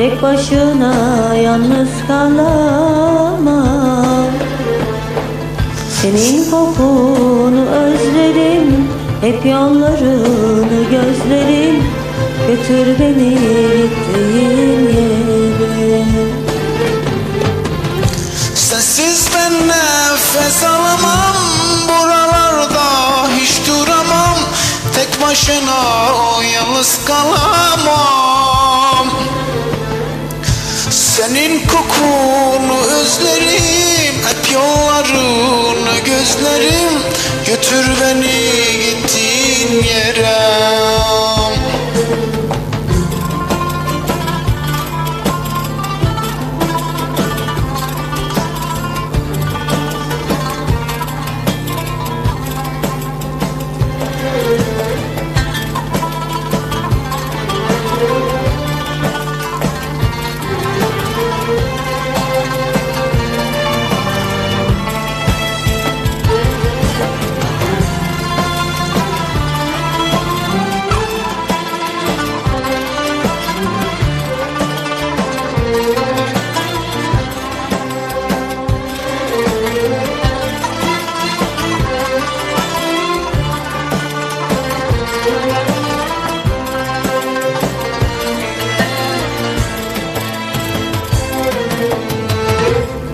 Tek başına yalnız kalamam. Senin kokunu özlerim Hep yollarını gözlerim. Götür beni gittiğin yere. Sensiz ben nefes alamam Buralarda hiç duramam. Tek başına yalnız kalamam gözlerim Götür beni gittiğin yere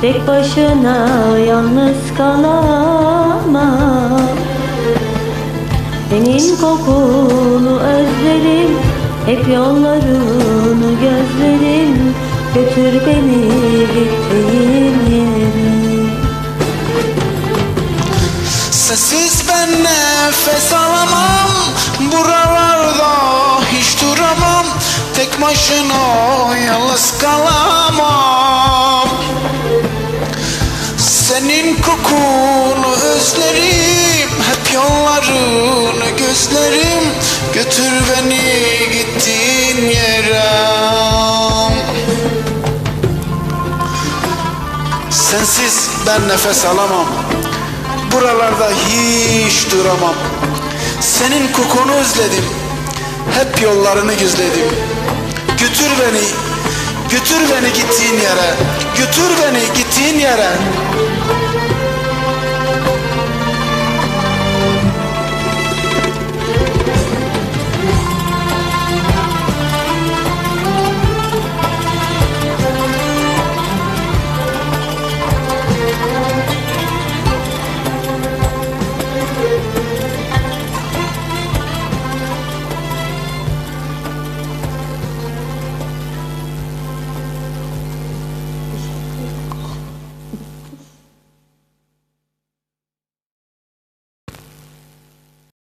Tek başına yalnız kalamam. Senin kokunu özlerim Hep yollarını gözlerim Götür beni gittiğin yere. Sensiz ben nefes alamam Buralarda hiç duramam. Tek başına yalnız kalamam Senin kokunu özlerim Hep yollarını gözlerim. Götür beni gittiğin yere. Sensiz ben nefes alamam. Buralarda hiç duramam. Senin kokunu özledim. Hep yollarını gözledim Götür beni Götür beni gittiğin yere. Götür beni gittiğin yere